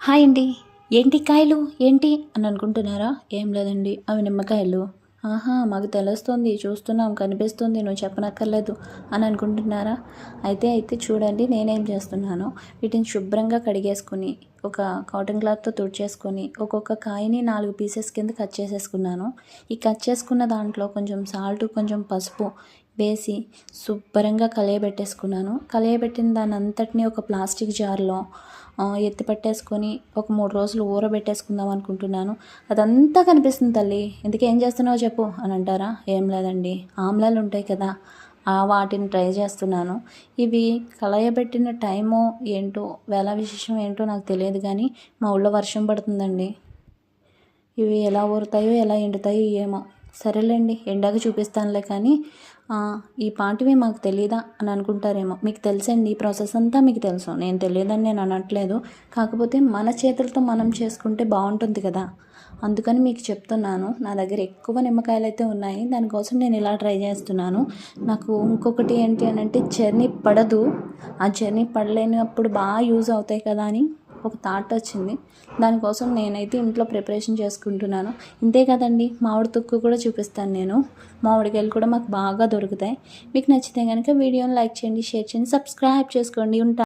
Hi అండి. ఏంటి కాయలు? ఏంటి? అని అనుకుంటున్నారా? ఏం లేదండి. అవి నిమ్మకాయలు. ఆహా మాకు తెలుస్తుంది. చూస్తున్నాం కనిపిస్తుంది. నువ్వు చెప్పనక్కర్లేదు అని అనుకుంటున్నారా? అయితే అయితే చూడండి నేనేం చేస్తున్నానో. వీటిని శుభ్రంగా కడిగేసుకుని ఒక కాటన్ క్లాత్తో తుడిచేసుకొని ఒక్కొక్క కాయని నాలుగు పీసెస్ కింద కట్ చేసేసుకున్నాను. ఈ కట్ చేసుకున్న దాంట్లో కొంచెం సాల్ట్ కొంచెం పసుపు వేసి శుభ్రంగా కలియబెట్టేసుకున్నాను. కలియబెట్టిన దాని అంతటిని ఒక ప్లాస్టిక్ జార్లో ఎత్తిపట్టేసుకొని ఎత్తి పట్టేసుకొని ఒక మూడు రోజులు ఊరబెట్టేసుకుందాం అనుకుంటున్నాను. అదంతా కనిపిస్తుంది తల్లి. ఇందుకే ఏం చేస్తున్నావో చెప్పు అని అంటారా? ఏం లేదండి. ఆమ్లాలు ఉంటాయి కదా. వాటిని ట్రై చేస్తున్నాను. ఇవి కలయబెట్టిన టైమో ఏంటో వేళ విశేషం ఏంటో నాకు తెలియదు కానీ మా ఊళ్ళో వర్షం పడుతుందండి. ఇవి ఎలా ఊరుతాయో ఎలా ఎండుతాయో ఏమో. సరేలేండి ఎండాక చూపిస్తానులే కానీ ఈ పాటివి మాకు తెలియదా అని అనుకుంటారేమో. మీకు తెలుసండి ఈ ప్రాసెస్ అంతా మీకు తెలుసు. నేను తెలియదని నేను అనట్లేదు. కాకపోతే మన చేతులతో మనం చేసుకుంటే బాగుంటుంది కదా. అందుకని మీకు చెప్తున్నాను. నా దగ్గర ఎక్కువ నిమ్మకాయలు అయితే ఉన్నాయి. దానికోసం నేను ఇలా ట్రై చేస్తున్నాను. నాకు ఇంకొకటి ఏంటి అని అంటే జర్నీ పడదు. ఆ జర్నీ పడలేనప్పుడు బాగా యూజ్ అవుతాయి కదా అని. ఒక థాట్ వచ్చింది. దానికోసం నేనైతే ఇంట్లో ప్రిపరేషన్ చేసుకుంటున్నాను. ఇంతే కదండి మామిడి తొక్కు కూడా చూపిస్తాను నేను. మామిడికాయలు కూడా మాకు బాగా దొరుకుతాయి. మీకు నచ్చితే కనుక వీడియోని లైక్ చేయండి షేర్ చేయండి సబ్స్క్రైబ్ చేసుకోండి. ఉంటాను